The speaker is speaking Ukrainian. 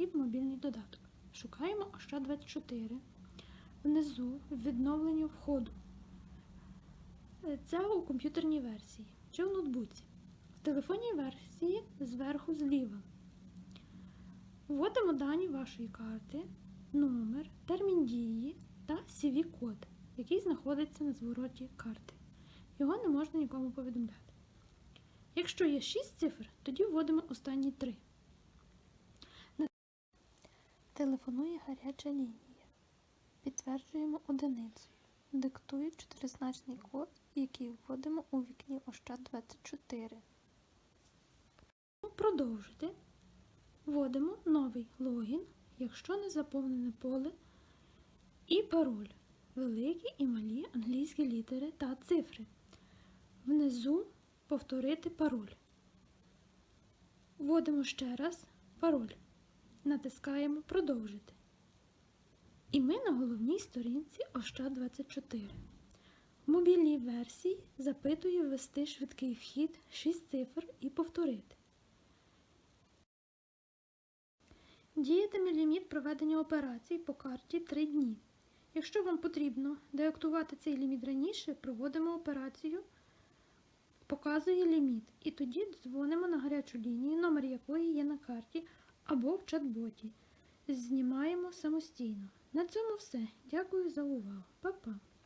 вхід мобільний додаток. Шукаємо Ощад24. Внизу відновлення входу. Е, Це у комп'ютерній версії чи в ноутбуці. В телефонній версії зверху зліва. Вводимо дані вашої карти, номер, термін дії та CV-код, який знаходиться на звороті карти. Його не можна нікому повідомляти. Якщо є 6 цифр, тоді вводимо останні 3. Телефонує гаряча лінія. Підтверджуємо одиницею. Диктую чотиризначний код, який вводимо у вікні Ощад24. Продовжити. Вводимо новий логін, якщо не заповнене поле, і пароль. Великі і малі англійські літери та цифри. Внизу повторити пароль. Вводимо ще раз пароль. Натискаємо Продовжити. І ми на головній сторінці Ощад24. В мобільній версії запитує ввести швидкий вхід 6 цифр і повторити. Діятиме ліміт проведення операцій по карті 3 дні. Якщо вам потрібно деактувати цей ліміт раніше, проводимо операцію, показує ліміт, і тоді дзвонимо на гарячу лінію, номер якої є на карті або в чат-боті. Знімаємо самостійно. На цьому все. Дякую за увагу. Па-па!